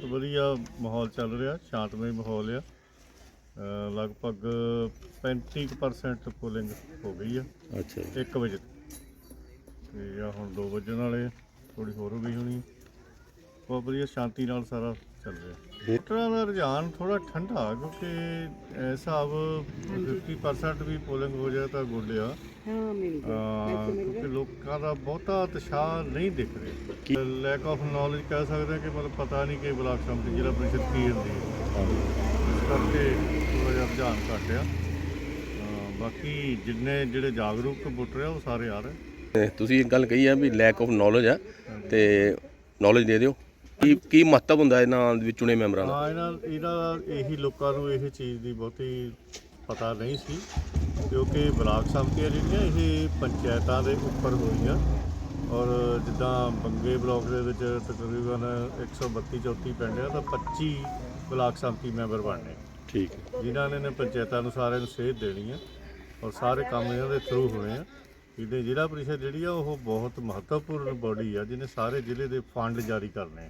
ਬਹੁਤ ਵਧੀਆ ਮਾਹੌਲ ਚੱਲ ਰਿਹਾ ਸ਼ਾਂਤਮਈ ਮਾਹੌਲ ਆ। ਲਗਭਗ 35% ਪੋਲਿੰਗ ਹੋ ਗਈ ਆ ਅੱਛਾ ਜੀ। 1 ਵਜੇ ਤੇ ਆ ਹੁਣ 2 ਵਜਣ ਵਾਲੇ ਥੋੜੀ ਹੋਰ ਹੋ ਗਈ ਹੋਣੀ ਬਹੁਤ ਵਧੀਆ ਸ਼ਾਂਤੀ ਨਾਲ ਸਾਰਾ ਚੱਲ ਰਿਹਾ। ਵੋਟਰਾਂ ਦਾ ਰੁਝਾਨ ਥੋੜਾ ਠੰਡਾ ਕਿਉਂਕਿ ਇਹ ਹਿਸਾਬ 50% ਵੀ ਪੋਲਿੰਗ ਹੋ ਜਾਏ ਤਾਂ ਗੁੱਡ ਆ। ਹਾਂ ਮਿਲ ਅਹ ਕਿਉਂਕਿ ਲੋਕਾਂ ਦਾ ਬਹੁਤਾ ਉਤਸ਼ਾਹ ਨਹੀਂ ਦਿਖ ਰਿਹਾ। ਲੈਕ ਆਫ ਨੌਲੇਜ ਕਹਿ ਸਕਦੇ ਕਿ ਮਤਲਬ ਪਤਾ ਨਹੀਂ ਕਿ ਬਲਾਕ ਸੰਮਤੀ ਜ਼ਿਲ੍ਹਾ ਪ੍ਰੀਸ਼ਦ ਕੀ ਹੁੰਦੀ ਹੈ। ਇਸ ਕਰਕੇ ਥੋੜਾ ਜਿਹਾ ਰੁਝਾਨ ਘੱਟ ਆ। ਬਾਕੀ ਜਿੰਨੇ ਜਿਹੜੇ ਜਾਗਰੂਕ ਵੋਟਰ ਆ ਉਹ ਸਾਰੇ ਆ ਰਹੇ। ਤੁਸੀਂ ਇੱਕ ਗੱਲ ਕਹੀ ਆ ਵੀ ਲੈਕ ਆਫ ਨੌਲੇਜ ਆ ਤੇ ਨੌਲੇਜ ਦੇ ਦਿਓ। ਕੀ ਕੀ ਮਹੱਤਵ ਹੁੰਦਾ ਇਹਨਾਂ ਦੇ ਵਿੱਚ ਚੁਣੇ ਮੈਂਬਰਾਂ ਦਾ? ਹਾਂ ਇਹਨਾਂ ਇਹਦਾ ਇਹੀ ਲੋਕਾਂ ਨੂੰ ਇਹ ਚੀਜ਼ ਦੀ ਬਹੁਤੀ ਪਤਾ ਨਹੀਂ ਸੀ ਕਿਉਂਕਿ ਬਲਾਕ ਸੰਮਤੀਆਂ ਜਿਹੜੀਆਂ ਇਹ ਪੰਚਾਇਤਾਂ ਦੇ ਉੱਪਰ ਹੋਈਆਂ। ਔਰ ਜਿੱਦਾਂ ਬੰਗੇ ਬਲਾਕ ਦੇ ਵਿੱਚ ਤਕਰੀਬਨ 132 34 ਪਿੰਡ ਆ ਤਾਂ 25 ਬਲਾਕ ਸੰਮਤੀ ਮੈਂਬਰ ਬਣਨੇ ਠੀਕ ਹੈ। ਜਿਨ੍ਹਾਂ ਨੇ ਨੇ ਪੰਚਾਇਤਾਂ ਨੂੰ ਸਾਰਿਆਂ ਨੂੰ ਸੇਧ ਦੇਣੀ ਆ ਔਰ ਸਾਰੇ ਕੰਮ ਇਹਨਾਂ ਦੇ ਥਰੂ ਹੋਣੇ ਆ। ਇਹਦੇ ਜ਼ਿਲ੍ਹਾ ਪ੍ਰੀਸ਼ਦ ਜਿਹੜੀ ਆ ਉਹ ਬਹੁਤ ਮਹੱਤਵਪੂਰਨ ਬੋਡੀ ਆ ਜਿਹਨੇ ਸਾਰੇ ਜ਼ਿਲ੍ਹੇ ਦੇ ਫੰਡ ਜਾਰੀ ਕਰਨੇ।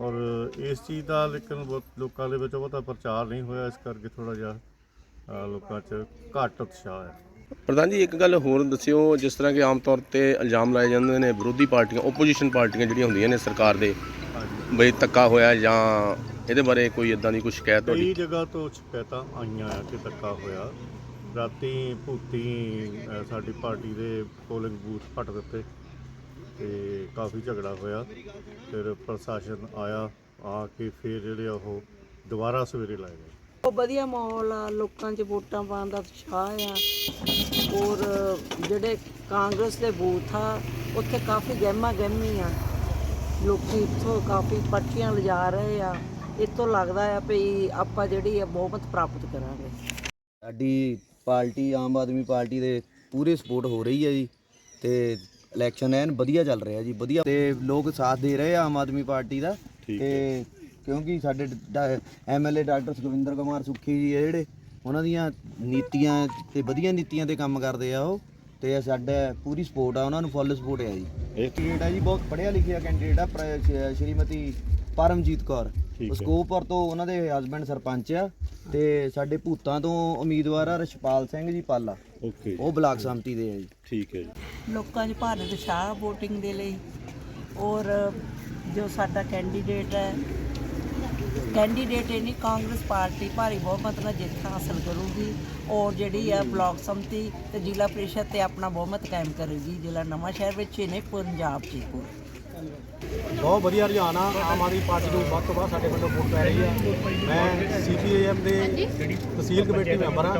ਔਰ ਇਸ ਚੀਜ਼ ਦਾ ਲੇਕਿਨ ਬਹੁਤ ਲੋਕਾਂ ਦੇ ਵਿੱਚ ਬਹੁਤਾ ਪ੍ਰਚਾਰ ਨਹੀਂ ਹੋਇਆ ਇਸ ਕਰਕੇ ਥੋੜਾ ਜਿਹਾ ਲੋਕਾਂ 'ਚ ਘੱਟ ਉਤਸ਼ਾਹ ਹੈ। ਪ੍ਰਧਾਨ ਜੀ ਇੱਕ ਗੱਲ ਹੋਰ ਦੱਸਿਓ ਜਿਸ ਤਰ੍ਹਾਂ ਕਿ ਆਮ ਤੌਰ ਤੇ ਇਲਜ਼ਾਮ ਲਾਏ ਜਾਂਦੇ ਨੇ ਵਿਰੋਧੀ ਪਾਰਟੀਆਂ ਓਪੋਜੀਸ਼ਨ ਪਾਰਟੀਆਂ ਜਿਹੜੀਆਂ ਹੁੰਦੀਆਂ ਨੇ ਸਰਕਾਰ ਦੇ ਬਈ ਧੱਕਾ ਹੋਇਆ ਜਾਂ ਇਹਦੇ ਬਾਰੇ ਕੋਈ ਇਦਾਂ ਦੀ ਕੋਈ ਸ਼ਿਕਾਇਤ ਕਈ ਤੁਹਾਡੀ ਜਗ੍ਹਾ ਤੋਂ ਸ਼ਿਕਾਇਤਾਂ ਆਈਆਂ ਆ ਕਿ ਧੱਕਾ ਹੋਇਆ। ਰਾਤੀ ਭੂਤੀ ਅ, ਸਾਡੀ ਪਾਰਟੀ ਦੇ ਪੋਲਿੰਗ ਬੂਥ ਪਟ ਦਿੱਤੇ ਤੇ ਕਾਫੀ ਝਗੜਾ ਹੋਇਆ। ਫਿਰ ਪ੍ਰਸ਼ਾਸਨ ਆਇਆ ਆ ਕੇ ਫਿਰ ਜਿਹੜੇ ਆ ਉਹ ਦੁਬਾਰਾ ਸਵੇਰੇ ਲਾਏ ਗਏ। ਉਹ ਵਧੀਆ ਮਾਹੌਲ ਆ ਲੋਕਾਂ 'ਚ ਵੋਟਾਂ ਪਾਉਣ ਦਾ ਉਤਸ਼ਾਹ ਆ। ਔਰ ਜਿਹੜੇ ਕਾਂਗਰਸ ਦੇ ਬੂਥ ਆ ਉੱਥੇ ਕਾਫੀ ਗਹਿਮਾ ਗਹਿਮੀ ਆ। ਲੋਕੀ ਇੱਥੋਂ ਕਾਫੀ ਪਰਚੀਆਂ ਲਿਜਾ ਰਹੇ ਆ। ਇੱਥੋਂ ਲੱਗਦਾ ਆ ਵੀ ਆਪਾਂ ਜਿਹੜੀ ਆ ਬਹੁਮਤ ਪ੍ਰਾਪਤ ਕਰਾਂਗੇ। ਸਾਡੀ ਪਾਰਟੀ ਆਮ ਆਦਮੀ ਪਾਰਟੀ ਦੇ ਪੂਰੇ ਸਪੋਰਟ ਹੋ ਰਹੀ ਹੈ ਜੀ ਤੇ ਇਲੈਕਸ਼ਨ ਐਨ ਵਧੀਆ ਚੱਲ ਰਿਹਾ ਜੀ ਵਧੀਆ ਤੇ ਲੋਕ ਸਾਥ ਦੇ ਰਹੇ ਆ ਆਮ ਆਦਮੀ ਪਾਰਟੀ ਦਾ ਤੇ ਕਿਉਂਕਿ ਸਾਡੇ ਐਮਐਲਏ ਡਾਕਟਰ ਸੁਖਵਿੰਦਰ ਕੁਮਾਰ ਸੁੱਖੀ ਜੀ ਆ ਜਿਹੜੇ ਉਹਨਾਂ ਦੀਆਂ ਨੀਤੀਆਂ ਤੇ ਵਧੀਆ ਨੀਤੀਆਂ ਤੇ ਕੰਮ ਕਰਦੇ ਆ ਉਹ ਤੇ ਸਾਡਾ ਪੂਰੀ ਸਪੋਰਟ ਆ ਉਹਨਾਂ ਨੂੰ ਫੁੱਲ ਸਪੋਰਟ ਹੈ ਜੀ। ਕੈਂਡੀਡੇਟ ਆ ਜੀ ਬਹੁਤ ਪੜ੍ਹਿਆ ਲਿਖਿਆ ਕੈਂਡੀਡੇਟ ਆ ਸ਼੍ਰੀਮਤੀ ਪਰਮਜੀਤ ਕੌਰ। ਸਕੋਪਰ ਤੋਂ ਉਹਨਾਂ ਦੇ ਹਸਬੰਡ ਸਰਪੰਚ ਆ ਤੇ ਸਾਡੇ ਭੂਤਾਂ ਤੋਂ ਉਮੀਦਵਾਰ ਆ ਰਸ਼ਪਾਲ ਸਿੰਘ ਜੀ ਪਾਲਾ। ਓਕੇ ਉਹ ਬਲਾਕ ਸੰਮਤੀ ਦੇ ਆ ਜੀ। ਠੀਕ ਹੈ ਜੀ। ਲੋਕਾਂ 'ਚ ਭਾਰਤ ਉਤਸ਼ਾਹ VOTING ਦੇ ਲਈ ਔਰ ਜੋ ਸਾਡਾ ਕੈਂਡੀਡੇਟ ਹੈ ਕੈਂਡੀਡੇਟ ਇਹ ਨਹੀਂ ਕਾਂਗਰਸ ਪਾਰਟੀ ਭਾਰੀ ਬਹੁਮਤ ਨਾਲ ਜਿੱਤ ਹਾਸਲ ਕਰੂਗੀ ਔਰ ਜਿਹੜੀ ਆ ਬਲਾਕ ਸੰਮਤੀ ਤੇ ਜ਼ਿਲ੍ਹਾ ਪ੍ਰੀਸ਼ਦ ਤੇ ਆਪਣਾ ਬਹੁਮਤ ਕਾਇਮ ਕਰੇਗੀ ਜ਼ਿਲ੍ਹਾ ਨਵਾਂ ਸ਼ਹਿਰ ਵਿੱਚ ਹੀ ਨਹੀਂ ਪੰਜਾਬ 'ਚ ਹੀ ਪੂਰੇ ਬਹੁਤ ਵਧੀਆ ਰੁਝਾਨ ਆ ਆਮ ਆਦਮੀ ਪਾਰਟੀ ਨੂੰ ਵੱਧ ਤੋਂ ਵੱਧ ਸਾਡੇ ਵੱਲੋਂ ਵੋਟ ਪੈ ਰਹੀ ਆ। ਮੈਂ ਸੀਪੀਆਈਐਮ ਦੇ ਤਹਿਸੀਲ ਕਮੇਟੀ ਮੈਂਬਰ ਆ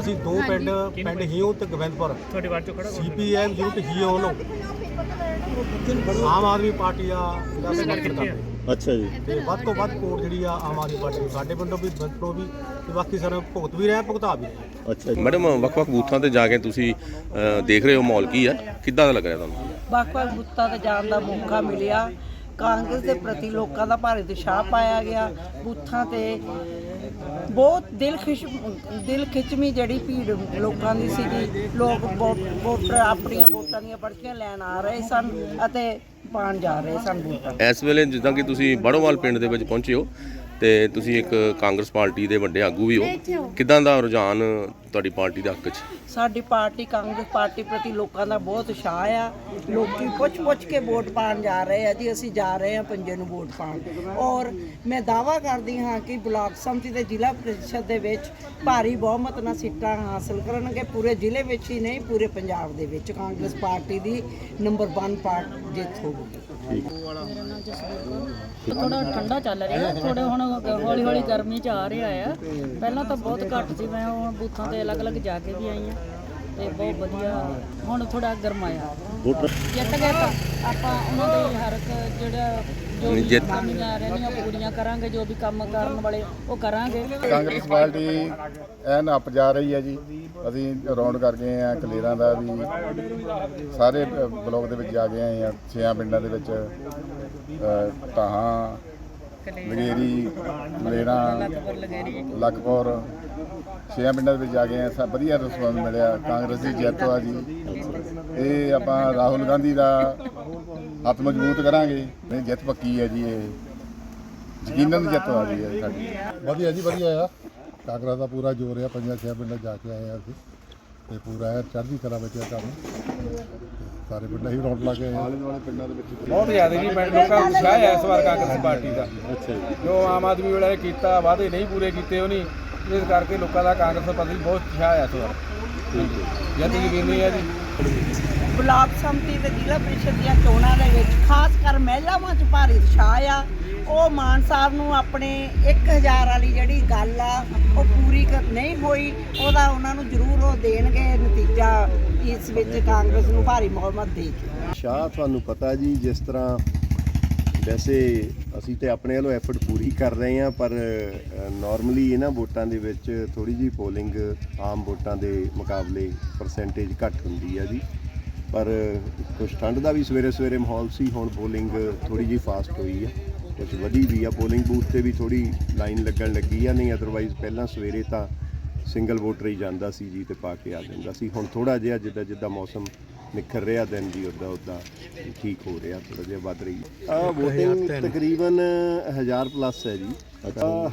ਅਸੀਂ ਦੋ ਪਿੰਡ ਪਿੰਡ ਹੀਓ ਤੇ ਗੋਬਿੰਦਪੁਰ। ਤੁਹਾਡੇ ਵਾਰ ਚੋਂ ਖੜਾ ਸੀਪੀਆਈਐਮ ਯੂਨਿਟ ਹੀਓ ਵੱਲੋਂ ਆਮ ਆਦਮੀ ਪਾਰਟੀ ਦਾ ਦਾ ਸਮਰਥਨ ਕਰਦੇ। ਅੱਛਾ ਜੀ। ਤੇ ਵੱਧ ਤੋਂ ਵੱਧ ਵੋਟ ਜਿਹੜੀ ਆ ਆਮ ਆਦਮੀ ਪਾਰਟੀ ਨੂੰ ਸਾਡੇ ਵੱਲੋਂ ਵੀ ਵੱਲੋਂ ਵੀ ਤੇ ਬਾਕੀ ਸਾਨੂੰ ਭੁਗਤ ਵੀ ਰਹੇ ਭੁਗਤਾ ਵੀ ਰਹੇ। ਅੱਛਾ ਜੀ। ਮੈਡਮ ਵੱਖ-ਵੱਖ ਬੂਥਾਂ ਤੇ ਜਾ ਕੇ ਤੁਸੀਂ ਅ, ਦੇਖ ਰਹੇ ਹੋ ਮਾਹੌਲ ਕੀ ਆ? ਕਿੱਦਾਂ ਦਾ ਲੱਗ ਰਿਹਾ ਤੁਹਾਨੂੰ? ਵੱਖ-ਵੱਖ ਬੁੱਤਾਂ ਤੇ ਜਾਣ ਦਾ ਮੌਕਾ ਮਿਲਿਆ। ਕਾਂਗਰਸ ਦੇ ਪ੍ਰਤੀ ਲੋਕਾਂ ਦਾ ਭਾਰੀ ਉਤਸ਼ਾਹ ਪਾਇਆ ਗਿਆ। ਬੂਥਾਂ ਤੇ ਬਹੁਤ ਦਿਲ ਖਿਸ਼ ਦਿਲ ਖਿੱਚਵੀਂ ਜਿਹੜੀ ਭੀੜ ਲੋਕਾਂ ਦੀ ਸੀਗੀ। ਲੋਕ ਵੋ- ਵੋਟਰ ਆਪਣੀਆਂ ਵੋਟਾਂ ਦੀਆਂ ਪਰਚੀਆਂ ਲੈਣ ਆ ਰਹੇ ਸਨ ਅਤੇ ਪਾਣ ਜਾ ਰਹੇ ਸਨ ਵੋਟਾਂ ਇਸ ਵੇਲੇ ਜਿੱਦਾਂ ਕਿ ਤੁਸੀਂ ਬੜੋਵਾਲ ਪਿੰਡ ਦੇ ਵਿੱਚ ਪਹੁੰਚੇ ਹੋ ਤੇ ਤੁਸੀਂ ਇੱਕ ਕਾਂਗਰਸ ਪਾਰਟੀ ਦੇ ਵੱਡੇ ਆਗੂ ਵੀ ਹੋ। ਕਿੱਦਾਂ ਦਾ ਰੁਝਾਨ ਤੁਹਾਡੀ ਪਾਰਟੀ ਦੇ ਹੱਕ 'ਚ? ਸਾਡੀ ਪਾਰਟੀ ਕਾਂਗਰਸ ਪਾਰਟੀ ਪ੍ਰਤੀ ਲੋਕਾਂ ਦਾ ਬਹੁਤ ਉਤਸ਼ਾਹ ਆ। ਲੋਕੀ ਪੁੱਛ-ਪੁੱਛ ਕੇ ਵੋਟ ਪਾਣ ਜਾ ਰਹੇ ਆ ਜੀ ਅਸੀਂ ਜਾ ਰਹੇ ਹਾਂ ਪੰਜੇ ਨੂੰ ਵੋਟ ਪਾਣ ਔਰ ਮੈਂ ਦਾਵਾ ਕਰਦੀ ਹਾਂ ਕਿ ਬਲਾਕ ਸੰਮਤੀ ਤੇ ਜ਼ਿਲ੍ਹਾ ਪ੍ਰੀਸ਼ਦ ਦੇ ਵਿੱਚ ਭਾਰੀ ਬਹੁਮਤ ਨਾਲ ਸੀਟਾਂ ਹਾਸਲ ਕਰਨਗੇ। ਪੂਰੇ ਜ਼ਿਲ੍ਹੇ ਵਿੱਚ ਹੀ ਨਹੀਂ ਪੂਰੇ ਪੰਜਾਬ ਦੇ ਵਿੱਚ ਕਾਂਗਰਸ ਪਾਰਟੀ ਦੀ ਨੰਬਰ 1 ਪਾਰਟ ਜਿੱਤ ਥੋੜਾ ਠੰਡਾ ਚੱਲ ਰਿਹਾ ਥੋੜੇ ਹੁਣ ਹੌਲੀ ਹੌਲੀ ਗਰਮੀ ਚ ਆ ਰਿਹਾ ਆ। ਪਹਿਲਾਂ ਤਾਂ ਬਹੁਤ ਘੱਟ ਸੀ ਮੈਂ ਹੁਣ ਬੂਥਾਂ ਤੇ ਅਲੱਗ-ਅਲੱਗ ਜਾ ਕੇ ਵੀ ਆਈ ਆ ਤੇ ਬਹੁਤ ਵਧੀਆ। ਹੁਣ ਥੋੜਾ ਗਰਮਾਇਆ ਜਿੱਤ ਗਏ ਤਾਂ ਆਪਾਂ ਉਹਨਾਂ ਦੇ ਹਰ ਇੱਕ ਜਿਹੜਾ ਜੋ ਵੀ ਜਿੱਤ- ਕਮੀਆਂ ਰਹਿੰਦੀਆਂ ਪੂਰੀਆਂ ਕਰਾਂਗੇ ਜੋ ਵੀ ਕੰਮ ਕਰਨ ਵਾਲੇ ਉਹ ਕਰਾਂਗੇ। ਕਾਂਗਰਸ ਪਾਰਟੀ ਐਨ ਅੱਪ ਜਾ ਰਹੀ ਹੈ ਜੀ। ਅਸੀਂ ਰੌਂਡ ਕਰ ਗਏ ਆ ਕਲੇਰਾਂ ਦਾ ਵੀ। ਸਾਰੇ ਬਲਾਕ ਦੇ ਵਿੱਚ ਜਾ ਆਏ ਆ ਛਿਆਂ ਪਿੰਡਾਂ ਦੇ ਵਿੱਚ ਅ, ਲਗੇਰੀ ਮਲੇਰਾਂ ਲਖਪੁਰ ਛਿਆਂ ਪਿੰਡਾਂ ਦੇ ਵਿੱਚ ਜਾ ਕੇ ਆਏ ਸਭ ਵਧੀਆ ਰਿਸਪੌਂਸ ਮਿਲਿਆ ਕਾਂਗਰਸ ਦੀ ਜਿੱਤ ਆ ਜੀ। ਇਹ ਆਪਾਂ ਰਾਹੁਲ ਗਾਂਧੀ ਦਾ ਹੱਥ ਮਜ਼ਬੂਤ ਕਰਾਂਗੇ। ਨਹੀਂ ਜਿੱਤ ਪੱਕੀ ਹੈ ਜੀ ਇਹ। ਯਕੀਨਨ ਜਿੱਤ ਆ ਰਹੀ ਹੈ ਸਾਡੀ। ਵਧੀਆ ਜੀ ਵਧੀਆ ਆ। ਕਾਂਗਰਸ ਦਾ ਪੂਰਾ ਜ਼ੋਰ ਆ ਪੰਜਾਂ ਛੇ ਪਿੰਡਾਂ ਜਾ ਕੇ ਆਏ ਆ ਅਸੀਂ। ਤੇ ਪੂਰਾ ਐ ਚੜ੍ਹਦੀ ਕਲਾ ਵਿੱਚ ਆ ਕੰਮ। ਸਾਰੇ ਪਿੰਡਾਂ ਹੀ ਰੌਣਕ ਲਾ ਕੇ ਆਏ ਆ। ਆਲੇ ਦੁਆਲੇ ਪਿੰਡਾਂ ਦੇ ਵਿੱਚ ਬਹੁਤ ਜ਼ਿਆਦਾ ਜੀ ਪਿੰਡ ਲੋਕਾਂ ਦਾ ਉਤਸ਼ਾਹ ਹੈ ਇਸ ਵਾਰ ਕਾਂਗਰਸ ਪਾਰਟੀ ਦਾ। ਅੱਛਾ ਜੀ। ਜੋ ਆਮ ਆਦਮੀ ਵਾਲੇ ਨੇ ਕੀਤਾ ਵਾਅਦੇ ਨਹੀਂ ਪੂਰੇ ਕੀਤੇ ਉਹਨੇ ਇਸ ਕਰਕੇ ਲੋਕਾਂ ਦਾ ਕਾਂਗਰਸ ਪ੍ਰਤੀ ਬਹੁਤ ਉਤਸ਼ਾਹ ਹੈ। ਇਸ ਵਾਰ ਜਿੱਤ ਯਕੀਨੀ ਹੈ ਜੀ। ਬਲਾਕ ਸੰਮਤੀ ਤੇ ਜ਼ਿਲ੍ਹਾ ਪ੍ਰੀਸ਼ਦ ਦੀਆਂ ਚੋਣਾਂ ਦੇ ਵਿੱਚ, ਖਾਸ ਕਰ ਮਹਿਲਾਵਾਂ 'ਚ ਭਾਰੀ ਉਤਸ਼ਾਹ ਆ। ਉਹ ਮਾਨ ਸਾਹਿਬ ਨੂੰ ਆਪਣੇ 1000 ਵਾਲੀ ਜਿਹੜੀ ਗੱਲ ਆ, ਉਹ ਪੂਰੀ ਨਹੀਂ ਹੋਈ, ਉਹਦਾ ਉਹਨਾਂ ਨੂੰ ਜ਼ਰੂਰ ਉਹ ਦੇਣਗੇ ਨਤੀਜਾ ਇਸ ਵਿੱਚ ਕਾਂਗਰਸ ਨੂੰ ਭਾਰੀ ਬਹੁਮਤ ਦੇ ਕੇ। ਸ਼ਾਹ, ਤੁਹਾਨੂੰ ਪਤਾ ਜੀ, ਜਿਸ ਤਰ੍ਹਾਂ ਵੈਸੇ ਅਸੀਂ ਤੇ ਆਪਣੇ ਵੱਲੋਂ ਐਫਰਟ ਪੂਰੀ ਕਰ ਰਹੇ ਹਾਂ, ਪਰ ਨਾਰਮਲੀ ਇਹਨਾਂ ਵੋਟਾਂ ਦੇ ਵਿੱਚ ਥੋੜੀ ਜੀ ਪੋਲਿੰਗ ਆਮ ਵੋਟਾਂ ਦੇ ਮੁਕਾਬਲੇ ਪਰਸੈਂਟੇਜ ਘੱਟ ਹੁੰਦੀ ਆ ਜੀ। ਪਰ ਕੁਝ ਠੰਡ ਦਾ ਵੀ ਸਵੇਰੇ ਸਵੇਰੇ ਮਾਹੌਲ ਸੀ, ਹੁਣ ਪੋਲਿੰਗ ਥੋੜੀ ਜੀ ਫਾਸਟ ਹੋਈ ਆ। ਕੁਝ ਵਧੀ ਵੀ ਆ ਪੋਲਿੰਗ ਬੂਥ ਤੇ ਵੀ ਥੋੜੀ ਲਾਈਨ ਲੱਗਣ ਲੱਗੀ ਆ, ਨਹੀਂ ਅਦਰਵਾਈਜ਼ ਪਹਿਲਾਂ ਸਵੇਰੇ ਤਾਂ ਸਿੰਗਲ ਵੋਟਰ ਹੀ ਜਾਂਦਾ ਸੀ ਜੀ ਤੇ ਪਾ ਕੇ ਆ ਜਾਂਦਾ ਸੀ। ਹੁਣ ਥੋੜਾ ਜਿਹਾ ਜਿੱਦਾਂ ਜਿੱਦਾਂ ਮੌਸਮ ਨਿਖਰ ਰਿਹਾ ਦਿਨ ਜੀ ਉਦਾਂ ਉਦਾਂ ਠੀਕ ਹੋ ਰਿਹਾ ਥੋੜਾ ਜਿਹਾ ਵੱਧ ਰਹੀ। ਆ VOTING ਤਕਰੀਬਨ 1000 ਪਲੱਸ ਹੈ ਜੀ।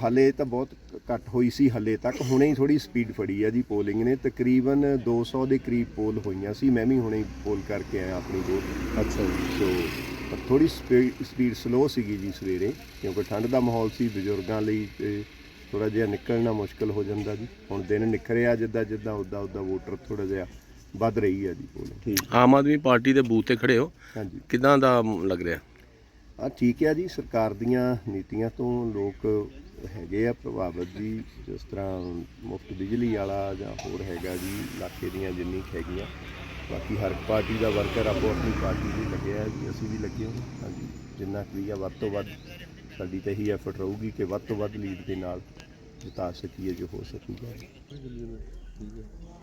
ਹਲੇ ਤਾਂ ਬਹੁਤ ਘੱਟ ਹੋਈ ਸੀ ਹਲੇ ਤੱਕ। ਹੁਣੇ ਹੀ ਥੋੜੀ ਸਪੀਡ ਫੜੀ ਆ ਜੀ ਪੋਲਿੰਗ ਨੇ। ਤਕਰੀਬਨ 200 ਦੇ ਕਰੀਬ ਪੋਲ ਹੋਈਆਂ ਸੀ। ਮੈਂ ਵੀ ਹੁਣੇ ਪੋਲ ਕਰਕੇ ਆਇਆ ਆਪਣੀ ਵੋਟ ਅੱਛਾ ਜੀ। ਸੋ ਪਰ ਥੋੜੀ ਸਪੀਡ ਸਲੋ ਸੀਗੀ ਜੀ ਸਵੇਰੇ ਕਿਉਂਕਿ ਠੰਡ ਦਾ ਮਾਹੌਲ ਸੀ ਬਜ਼ੁਰਗਾਂ ਲਈ ਤੇ ਥੋੜਾ ਜਿਹਾ ਨਿਕਲਣਾ ਮੁਸ਼ਕਲ ਹੋ ਜਾਂਦਾ ਜੀ। ਹੁਣ ਦਿਨ ਨਿਖਰਿਆ ਜਿੱਦਾਂ ਜਿੱਦਾਂ ਉਦਾਂ ਉਦਾਂ ਵੋਟਰ ਥੋੜਾ ਜਿਹਾ ਵੱਧ ਰਹੀ ਹੈ ਜੀ ਪੋਲਿੰਗ ਠੀਕ ਆਮ ਆਦਮੀ ਪਾਰਟੀ ਦੇ ਬੂਥ ਤੇ ਖੜੇ ਹੋ। ਹਾਂਜੀ। ਕਿਦਾਂ ਦਾ ਲੱਗ ਰਿਹਾ? ਆ ਠੀਕ ਹੈ ਜੀ। ਸਰਕਾਰ ਦੀਆਂ ਨੀਤੀਆਂ ਤੋਂ ਲੋਕ ਹੈਗੇ ਆ ਪ੍ਰਭਾਵਿਤ ਜੀ। ਜਿਸ ਤਰ੍ਹਾਂ ਮੁਫਤ ਬਿਜਲੀ ਵਾਲਾ ਜਾਂ ਹੋਰ ਹੈਗਾ ਜੀ ਇਲਾਕੇ ਦੀਆਂ ਜਿੰਨੀ ਕੁ ਹੈਗੀਆਂ। ਬਾਕੀ ਹਰ ਪਾਰਟੀ ਦਾ ਵਰਕਰ ਆਪੋ ਆਪਣੀ ਪਾਰਟੀ ਲਈ ਲੱਗਿਆ ਹੈ ਜੀ। ਅਸੀਂ ਵੀ ਲੱਗੇ ਹਾਂ। ਹਾਂਜੀ। ਜਿੰਨਾ ਕੁ ਵੀ ਆ ਵੱਧ ਤੋਂ ਵੱਧ ਸਾਡੀ ਤਾਂ ਇਹੀ ਐਫਰਟ ਰਹੂਗੀ ਕਿ ਵੱਧ ਤੋਂ ਵੱਧ ਲੀਡ ਦੇ ਨਾਲ ਜਿਤਾ ਸਕੀਏ ਜੋ ਹੋ ਸਕੂਗਾ।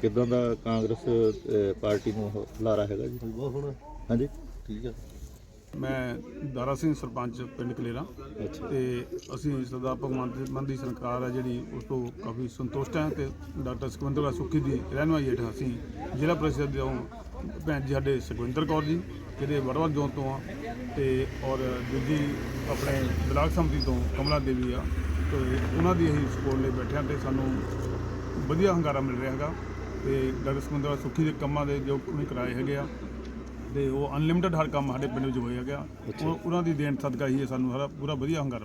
ਕਿਦਾਂ ਦਾ ਕਾਂਗਰਸ ਅਹ, ਪਾਰਟੀ ਨੂੰ ਉਹ ਹੁਲਾਰਾ ਹੈਗਾ ਜੀ? ਬਹੁਤ ਹੋਣਾ। ਹਾਂਜੀ। ਠੀਕ ਹੈ ਮੈਂ ਦਾਰਾ ਸਿੰਘ ਸਰਪੰਚ ਪਿੰਡ ਕਲੇਰਾ। ਤੇ ਅਸੀਂ ਸਰਦਾਰ ਭਗਵੰਤ ਮਾਨ ਦੀ ਸਰਕਾਰ ਹੈ ਜਿਹੜੀ ਉਸ ਤੋਂ ਕਾਫੀ ਸੰਤੁਸ਼ਟ ਹਾਂ ਤੇ ਡਾਕਟਰ ਸੁਖਵਿੰਦਰ ਸੁੱਖੀ ਦੀ ਰਹਿਨੁਮਾਈ ਹੇਠ ਅਸੀਂ ਜ਼ਿਲ੍ਹਾ ਪ੍ਰੀਸ਼ਦ ਦੇ ਭੈਣ ਜੀ ਸਾਡੇ ਸੁਖਵਿੰਦਰ ਕੌਰ ਜੀ ਜਿਹੜੇ ਵੜਵੜ ਜ਼ੋਨ ਤੋਂ ਆ ਤੇ ਔਰ ਦੂਜੀ ਆਪਣੇ ਬਲਾਕ ਸੰਮਤੀ ਤੋਂ ਕਮਲਾ ਦੇਵੀ ਆ। ਤੇ ਉਹਨਾਂ ਦੀ ਅਸੀਂ ਸਪੋਰਟ ਲਈ ਬੈਠੇ ਹਾਂ ਤੇ ਸਾਨੂੰ ਵਧੀਆ ਹੰਗਾਰਾ ਮਿਲ ਰਿਹਾ ਹੈਗਾ ਤੇ ਡਾਕਟਰ ਸੁਖਵਿੰਦਰ ਸੁੱਖੀ ਦੇ ਕੰਮਾਂ ਦੇ ਜੋ ਉਹਨੇ ਕਰਾਏ ਹੈਗੇ ਆ ਤੇ ਉਹ ਅਨਲਿਮਿਟਡ ਹਰ ਕੰਮ ਸਾਡੇ ਪਿੰਡ ਵਿੱਚ ਹੋਇਆ ਗਿਆ ਉਹ- ਉਹਨਾਂ ਦੀ ਦੇਣ ਸਦਕਾ ਹੀ ਇਹ ਸਾਨੂੰ ਸਾਰਾ ਪੂਰਾ ਵਧੀਆ ਹੰਗਾਰਾ